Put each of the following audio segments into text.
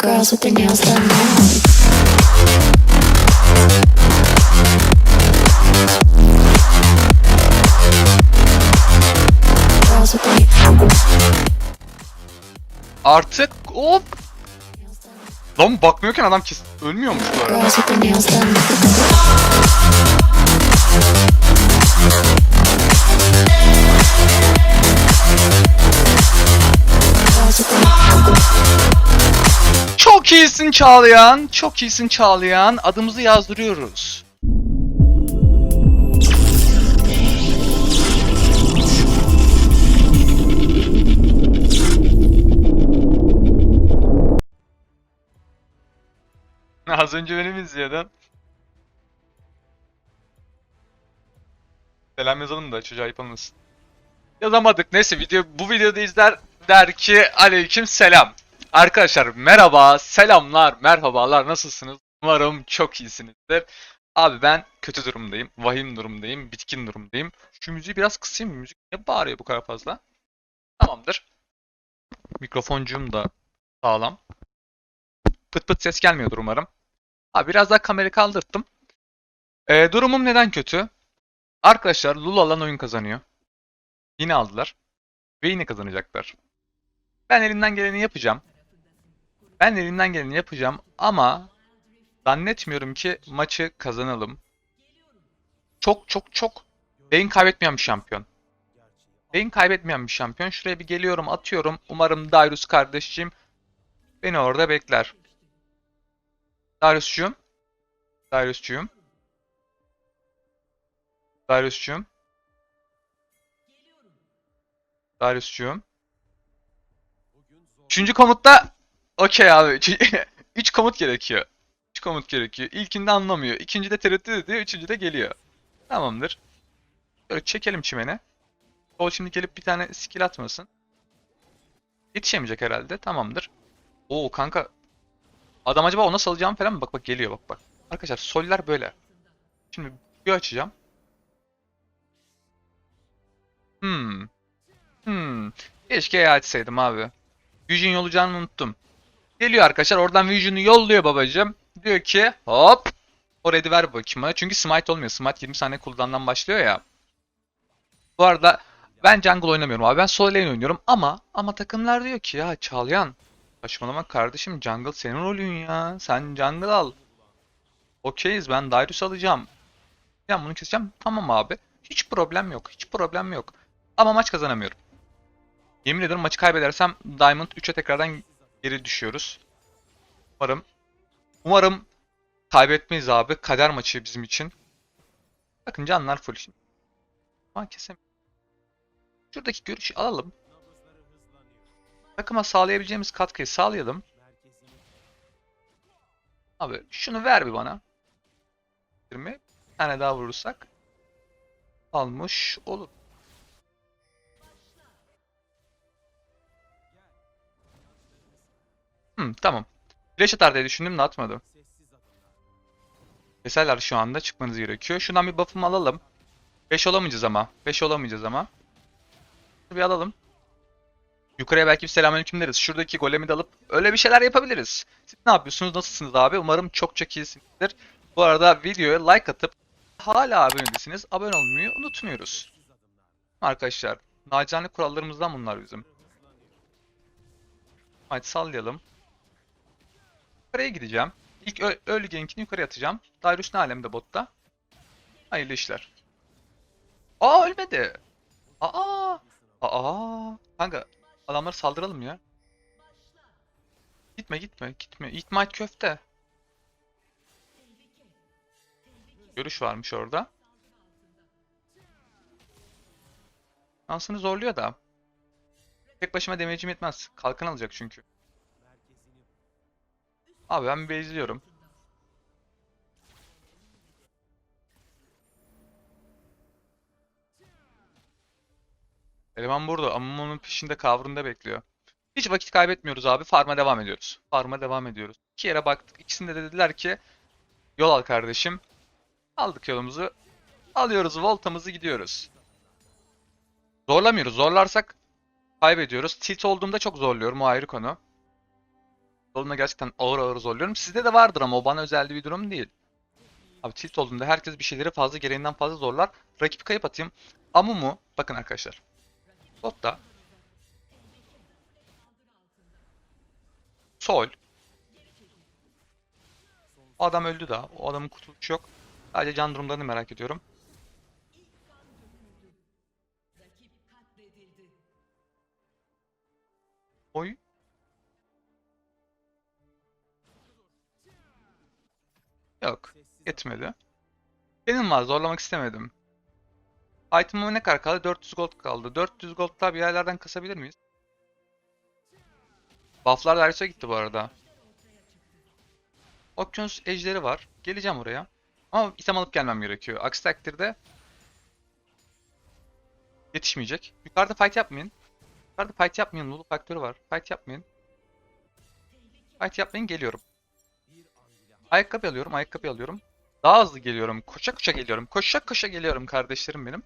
girls with their nails done now. Artık hop. Lan bakmıyorken adam kes ölmüyormuş bu arada. Çok iyisin Çağlayan. Çok iyisin Çağlayan. Adımızı yazdırıyoruz. Az önce benim izliyordun. Selam yazalım da çocuğa yapılmasın. Yazamadık. Neyse video bu videoda izler der ki aleyküm selam. Arkadaşlar merhaba, selamlar, merhabalar nasılsınız? Umarım çok iyisinizdir. Abi ben kötü durumdayım, vahim durumdayım, bitkin durumdayım. Şu müziği biraz kısayım? Müzik ne bağırıyor bu kadar fazla? Tamamdır. Mikrofoncuğum da sağlam. Pıt pıt ses gelmiyordur umarım. Abi biraz daha kamerayı kaldırttım. Ee, durumum neden kötü? Arkadaşlar Lula alan oyun kazanıyor. Yine aldılar. Ve yine kazanacaklar. Ben elimden geleni yapacağım. Ben elimden geleni yapacağım ama zannetmiyorum ki maçı kazanalım. Çok çok çok beyin kaybetmeyen bir şampiyon. Beyin kaybetmeyen bir şampiyon. Şuraya bir geliyorum atıyorum. Umarım Darius kardeşciğim beni orada bekler. Darius'cuğum. Darius'cuğum. Darius'cuğum. Darius'cuğum. Üçüncü komutta okey abi. Üç- komut gerekiyor. Üç komut gerekiyor. İlkinde anlamıyor. İkincide tereddüt ediyor. Üçüncüde geliyor. Tamamdır. Böyle çekelim çimene. O şimdi gelip bir tane skill atmasın. Yetişemeyecek herhalde. Tamamdır. Oo kanka. Adam acaba ona salacağım falan mı? Bak bak geliyor bak bak. Arkadaşlar soller böyle. Şimdi bir açacağım. Hmm. Hmm. Keşke ya açsaydım abi. Vision yollayacağını unuttum. Geliyor arkadaşlar oradan Vision'u yolluyor babacım. Diyor ki hop. O ready ver bakayım bana. Çünkü smite olmuyor. Smite 20 saniye cooldown'dan başlıyor ya. Bu arada ben jungle oynamıyorum abi. Ben solo lane oynuyorum ama ama takımlar diyor ki ya Çağlayan saçmalama kardeşim jungle senin rolün ya. Sen jungle al. Okeyiz ben Darius alacağım. Ben bunu keseceğim. Tamam abi. Hiç problem yok. Hiç problem yok. Ama maç kazanamıyorum. Yemin ederim maçı kaybedersem Diamond 3'e tekrardan geri düşüyoruz. Umarım umarım kaybetmeyiz abi. Kader maçı bizim için. Bakın canlar full şimdi. Ama kesemiyorum. Şuradaki görüşü alalım. Takıma sağlayabileceğimiz katkıyı sağlayalım. Abi şunu ver bir bana. 20. Bir tane daha vurursak. Almış olur. Tamam. Flash atar diye düşündüm de atmadı. Keserler şu anda çıkmanız gerekiyor. Şundan bir buff'ımı alalım. 5 olamayacağız ama. 5 olamayacağız ama. Bir alalım. Yukarıya belki bir selamünaleyküm deriz. Şuradaki golemi de alıp öyle bir şeyler yapabiliriz. Siz ne yapıyorsunuz? Nasılsınız abi? Umarım çok çok iyisinizdir. Bu arada videoya like atıp hala abone değilsiniz. Abone olmayı unutmuyoruz. Arkadaşlar, nacizane kurallarımızdan bunlar bizim. Hadi sallayalım. Yukarıya gideceğim. İlk ö- early gank'ini yukarı atacağım. Darius ne alemde botta? Hayırlı işler. Aa ölmedi. Aa. Aa. Kanka adamlara saldıralım ya. Gitme gitme gitme. Eat my köfte. Görüş varmış orada. Şansını zorluyor da. Tek başıma damage'im yetmez. Kalkan alacak çünkü. Abi ben bir izliyorum. Eleman burada. Ama onun peşinde kavrunda bekliyor. Hiç vakit kaybetmiyoruz abi. Farm'a devam ediyoruz. Farm'a devam ediyoruz. İki yere baktık. İkisinde de dediler ki yol al kardeşim. Aldık yolumuzu. Alıyoruz voltamızı gidiyoruz. Zorlamıyoruz. Zorlarsak kaybediyoruz. Tilt olduğumda çok zorluyorum. O ayrı konu. Yolunda gerçekten ağır ağır zorluyorum. Sizde de vardır ama o bana özel bir durum değil. Abi tilt olduğunda herkes bir şeyleri fazla gereğinden fazla zorlar. Rakip kayıp atayım. Amumu bakın arkadaşlar. Botta. Sol. O adam öldü daha. O adamın kurtuluşu yok. Sadece can durumlarını merak ediyorum. Oy. Yok. Yetmedi. Benim var zorlamak istemedim. Item'ıma ne kadar kaldı? 400 gold kaldı. 400 gold'la bir yerlerden kasabilir miyiz? Buff'lar Darius'a gitti bu arada. Okyanus ejderi var. Geleceğim oraya. Ama item alıp gelmem gerekiyor. Aksi takdirde yetişmeyecek. Yukarıda fight yapmayın. Yukarıda fight yapmayın. Lulu faktörü var. Fight yapmayın. Fight yapmayın geliyorum. Ayakkabı alıyorum. Ayakkabı alıyorum. Daha hızlı geliyorum. Koşa koşa geliyorum. Koşa koşa geliyorum kardeşlerim benim.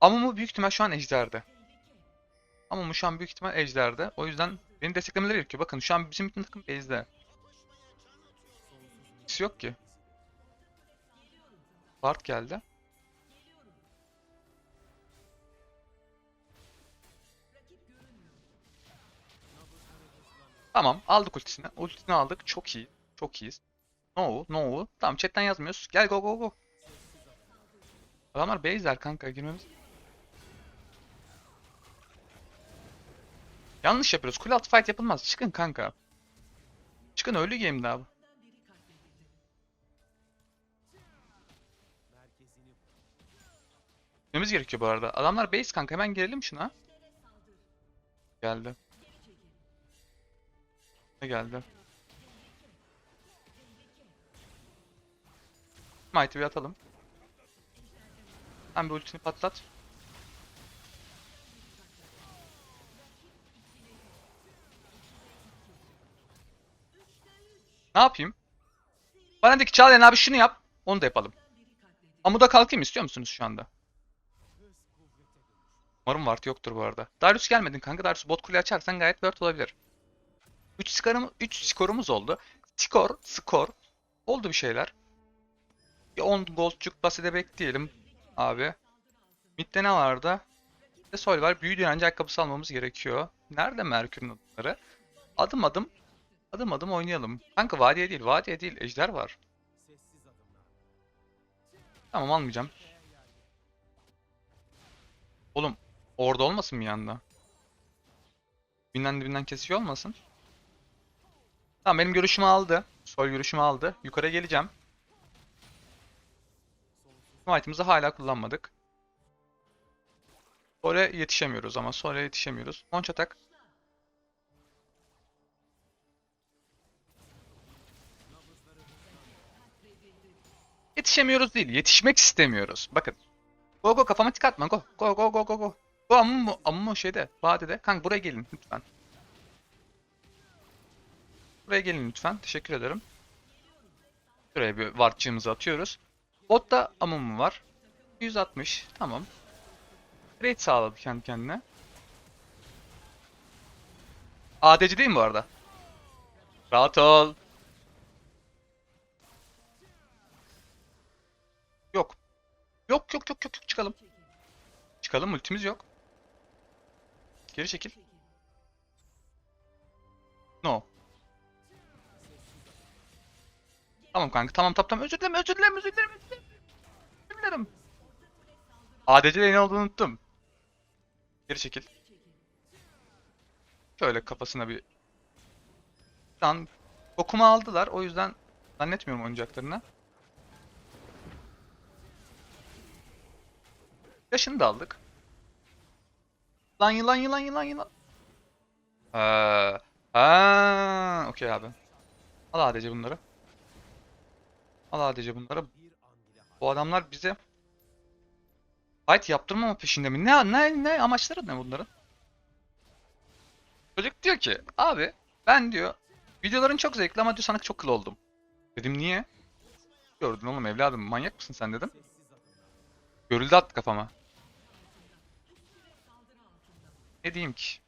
Amumu büyük ihtimal şu an ejderde. Amumu şu an büyük ihtimal ejderde. O yüzden beni desteklemeleri gerekiyor. Bakın şu an bizim bütün takım ejde. Hiç yok ki. Bart geldi. Tamam aldık ultisini. Ultisini aldık. Çok iyi. Çok iyiyiz. No, no. Tamam chatten yazmıyoruz. Gel go go go. Adamlar base'ler kanka girmemiz. Yanlış yapıyoruz. Kule altı fight yapılmaz. Çıkın kanka. Çıkın ölü game'de abi. Gitmemiz gerekiyor bu arada. Adamlar base kanka. Hemen girelim şuna. Geldi. Ne geldi? Smite'ı bir atalım. Hem bir ultini patlat. Ne yapayım? Bana de ki Çağlayan abi şunu yap. Onu da yapalım. Amuda kalkayım istiyor musunuz şu anda? Umarım ward yoktur bu arada. Darius gelmedin kanka. Darius bot kule açarsan gayet ward olabilir. 3 skorumuz, 3 skorumuz oldu. Skor, skor. Oldu bir şeyler. Bir 10 goldcuk basede bekleyelim abi. Mid'de ne vardı? Mid'de Sol var. Büyü direnci ayakkabısı almamız gerekiyor. Nerede Merkür'ün adımları? Adım adım adım adım oynayalım. Kanka vadiye değil, vadiye değil. Ejder var. Tamam almayacağım. Oğlum orada olmasın bir yanda? Dibinden dibinden kesiyor olmasın? Tamam benim görüşümü aldı. Sol görüşümü aldı. Yukarı geleceğim. Smite'ımızı hala kullanmadık. Sole yetişemiyoruz ama Sole yetişemiyoruz. Launch atak. Yetişemiyoruz değil, yetişmek istemiyoruz. Bakın. Go go kafama tik atma go. Go go go go go. Go amma amma şeyde, vadede. Kanka buraya gelin lütfen. Buraya gelin lütfen. Teşekkür ederim. Şuraya bir wardçığımızı atıyoruz. Botta amumu var. 160. Tamam. Rate sağladı kendi kendine. ADC değil mi bu arada? Rahat ol. Yok. Yok yok yok yok yok çıkalım. Çıkalım ultimiz yok. Geri çekil. No. Tamam kanka tamam tamam özür dilerim özür dilerim özür dilerim özür dilerim. Özür. ADC'de ne olduğunu unuttum. Geri çekil. Şöyle kafasına bir... Şu an okuma aldılar o yüzden zannetmiyorum oynayacaklarını. Yaşını da aldık. Lan yılan yılan yılan yılan. Ha, ha, okey abi. Al ADC bunları. Al ADC bunları. Bu adamlar bize fight yaptırmama peşinde mi? Ne ne ne amaçları ne bunların? Çocuk diyor ki abi ben diyor videoların çok zevkli ama diyor sana çok kıl oldum. Dedim niye? Gördün oğlum evladım manyak mısın sen dedim. Görüldü attı kafama. Ne diyeyim ki?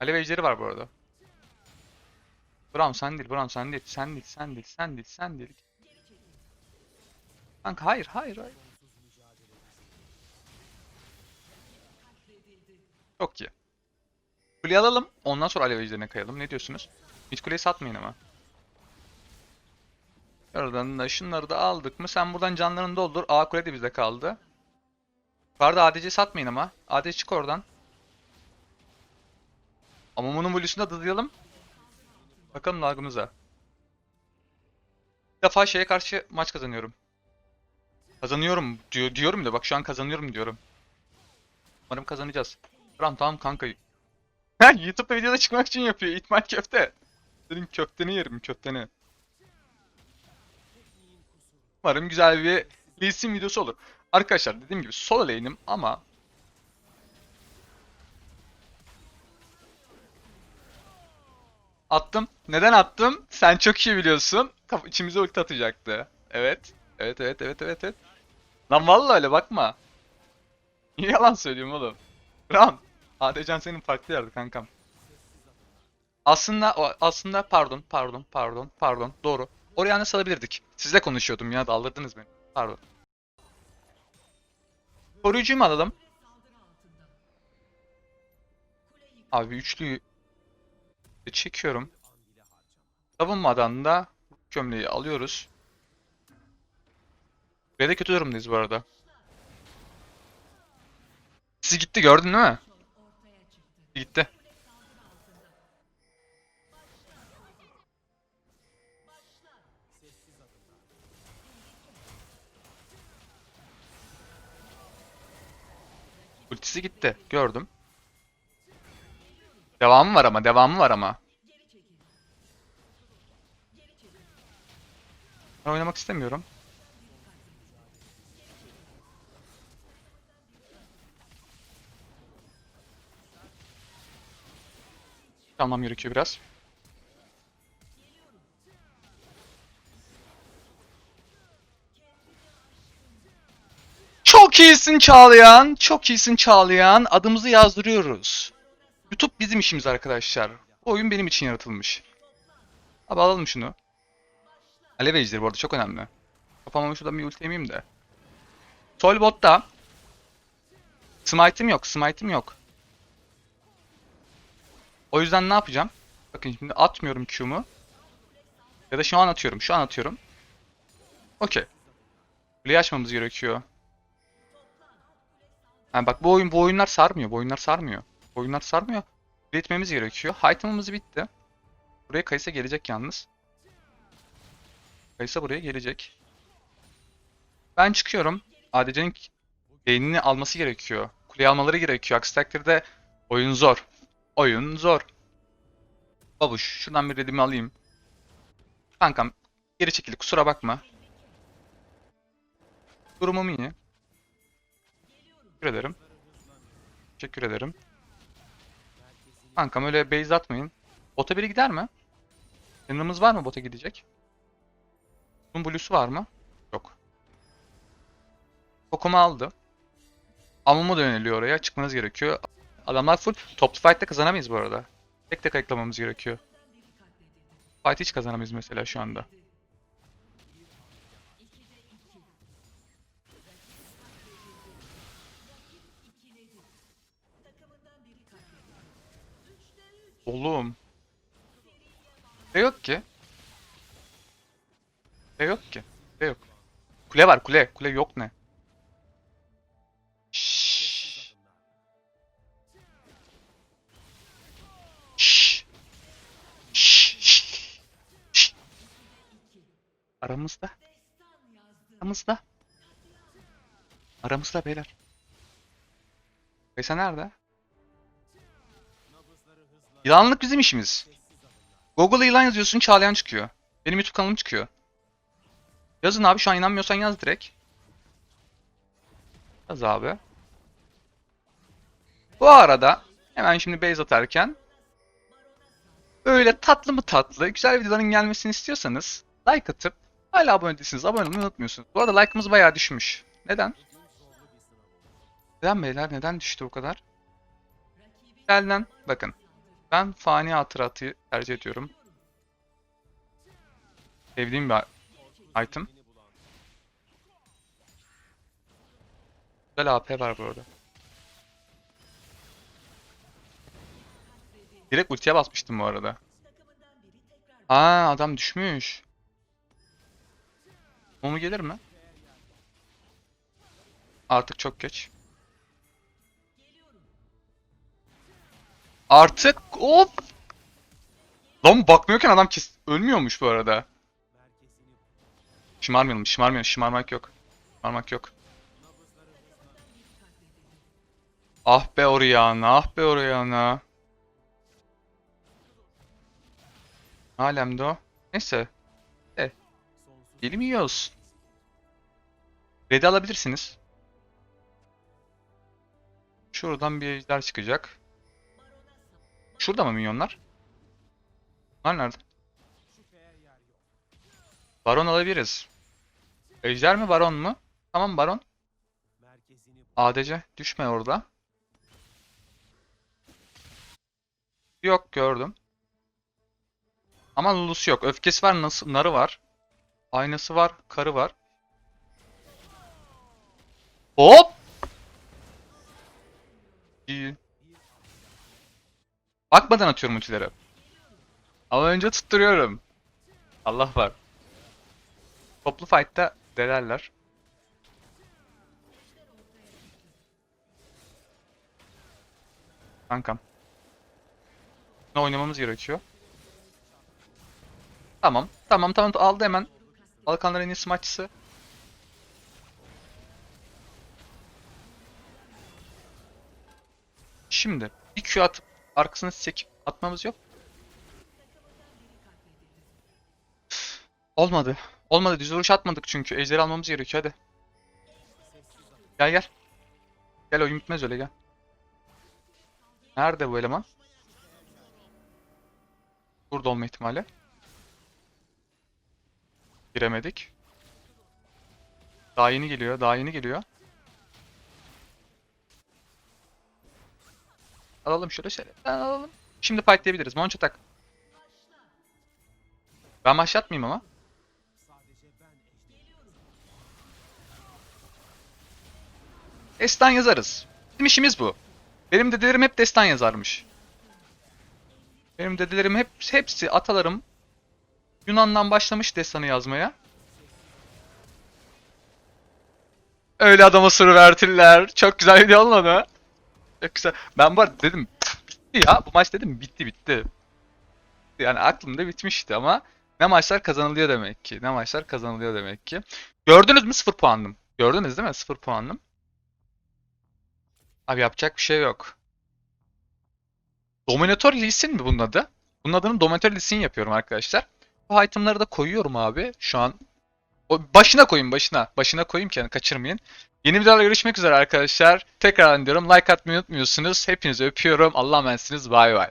Alev ejderi var bu arada. Brown sen değil, Brown sen değil, sen değil, sen değil, sen değil, sen değil. Kanka hayır, hayır, hayır. Çok iyi. Kuleyi alalım, ondan sonra alev ejderine kayalım. Ne diyorsunuz? Mid kuleyi satmayın ama. Oradan da şunları da aldık mı? Sen buradan canlarını doldur. A kule de bizde kaldı. Yukarıda ADC satmayın ama. ADC çık oradan. Ama bunun Volius'unu da dızlayalım. Bakalım lagımıza. Bir defa şeye karşı maç kazanıyorum. Kazanıyorum diyor diyorum da bak şu an kazanıyorum diyorum. Umarım kazanacağız. Tamam tamam kanka. YouTube'da videoda çıkmak için yapıyor. İtman köfte. Senin köfteni yerim köfteni. Umarım güzel bir Lee Sin videosu olur. Arkadaşlar dediğim gibi solo lane'im ama Attım. Neden attım? Sen çok iyi biliyorsun. Kaf içimize ulti atacaktı. Evet. Evet evet evet evet evet. Lan vallahi öyle bakma. Niye yalan söylüyorum oğlum? Ram. Adecan senin farklı yerde kankam. Aslında aslında pardon pardon pardon pardon doğru. Oraya nasıl alabilirdik? Sizle konuşuyordum ya daldırdınız beni. Pardon. Koruyucuyu mu alalım? Abi üçlüyü çekiyorum. Savunmadan da gömleği alıyoruz. Ve de kötü durumdayız bu arada. Sizi gitti gördün değil mi? Gitti. Ultisi gitti. Gördüm. Devamı var ama, devamı var ama. Ben oynamak istemiyorum. Almam gerekiyor biraz. Çok iyisin Çağlayan. Çok iyisin Çağlayan. Adımızı yazdırıyoruz. YouTube bizim işimiz arkadaşlar. Bu oyun benim için yaratılmış. Abi alalım şunu. Alev ejderi bu arada çok önemli. Kafama şuradan bir ulti yemeyeyim de. Sol botta. Smite'im yok, smite'im yok. O yüzden ne yapacağım? Bakın şimdi atmıyorum Q'mu. Ya da şu an atıyorum, şu an atıyorum. Okey. Kuleyi açmamız gerekiyor. Ha bak bu oyun bu oyunlar sarmıyor. Bu oyunlar sarmıyor. Bu oyunlar sarmıyor. Üretmemiz gerekiyor. Item'ımız bitti. Buraya Kaysa gelecek yalnız. Kaysa buraya gelecek. Ben çıkıyorum. ADC'nin beynini alması gerekiyor. Kuleyi almaları gerekiyor. Aksi takdirde oyun zor. Oyun zor. Babuş şuradan bir redimi alayım. Kankam geri çekildi kusura bakma. Durumum iyi. Teşekkür ederim. Teşekkür ederim. Kankam öyle base atmayın. Bota biri gider mi? Yanımız var mı bota gidecek? Bunun blue'su var mı? Yok. Kokumu aldı. Amumu da yöneliyor oraya. Çıkmanız gerekiyor. Adamlar full. Top fight'ta kazanamayız bu arada. Tek tek ayıklamamız gerekiyor. Fight hiç kazanamayız mesela şu anda. Oğlum. Ne yok ki? Ne yok ki? Ne yok. Kule var kule. Kule yok ne? Aramızda. Aramızda. Aramızda beyler. Kaysa nerede? Yılanlık bizim işimiz. Google'a yılan yazıyorsun Çağlayan çıkıyor. Benim YouTube kanalım çıkıyor. Yazın abi şu an inanmıyorsan yaz direkt. Yaz abi. Bu arada hemen şimdi base atarken böyle tatlı mı tatlı güzel videoların gelmesini istiyorsanız like atıp hala abone değilsiniz abone olmayı unutmuyorsunuz. Bu arada like'ımız bayağı düşmüş. Neden? Neden beyler? Neden düştü o kadar? Gelden bakın. Ben fani hatıratı tercih ediyorum. Sevdiğim bir item. Güzel AP var bu arada. Direkt ultiye basmıştım bu arada. Aa adam düşmüş. O mu gelir mi? Artık çok geç. Artık hop. Lan bakmıyorken adam kes ölmüyormuş bu arada. Şımarmayalım, şımarmayalım, şımarmak yok. Şımarmak yok. Ah be Orianna, ah be Orianna. Alemde o. Neyse. E. Elim yiyoruz. Red'i alabilirsiniz. Şuradan bir ejder çıkacak. Şurada mı minyonlar? Bunlar nerede? Baron alabiliriz. Ejder mi baron mu? Tamam baron. ADC düşme orada. Yok gördüm. Ama Lulu'su yok. Öfkesi var, narı var. Aynası var, karı var. Hop! İyi. Bakmadan atıyorum ultileri. Ama önce tutturuyorum. Allah var. Toplu fight'ta delerler. Kankam. Ne oynamamız gerekiyor? Tamam. Tamam tamam aldı hemen. Balkanların en iyi smaççısı. Şimdi bir Q atıp arkasını sekip atmamız yok. Olmadı. Olmadı. Düz vuruş atmadık çünkü. Ejderi almamız gerekiyor hadi. Gel gel. Gel oyun bitmez öyle gel. Nerede bu eleman? Burada olma ihtimali. Giremedik. Daha yeni geliyor. Daha yeni geliyor. Alalım şöyle şöyle. Alalım. Şimdi fightlayabiliriz. Monço tak. Ben başlatmayayım ama. Destan yazarız. Bizim işimiz bu. Benim dedelerim hep destan yazarmış. Benim dedelerim hep hepsi atalarım Yunan'dan başlamış destanı yazmaya. Öyle adama soru verdiler. Çok güzel video olmadı. Çok güzel. Ben bu arada dedim bitti ya. Bu maç dedim bitti bitti. Yani aklımda bitmişti ama ne maçlar kazanılıyor demek ki. Ne maçlar kazanılıyor demek ki. Gördünüz mü 0 puanlım? Gördünüz değil mi 0 puanlım? Abi yapacak bir şey yok. Dominator Lee mi bunun adı? Bunun adını Dominator Lee yapıyorum arkadaşlar. Bu itemları da koyuyorum abi. Şu an o başına koyun başına. Başına koyayım ki yani kaçırmayın. Yeni videolarla görüşmek üzere arkadaşlar. Tekrar diyorum like atmayı unutmuyorsunuz. Hepinizi öpüyorum. Allah'a emanetsiniz. Bay bay.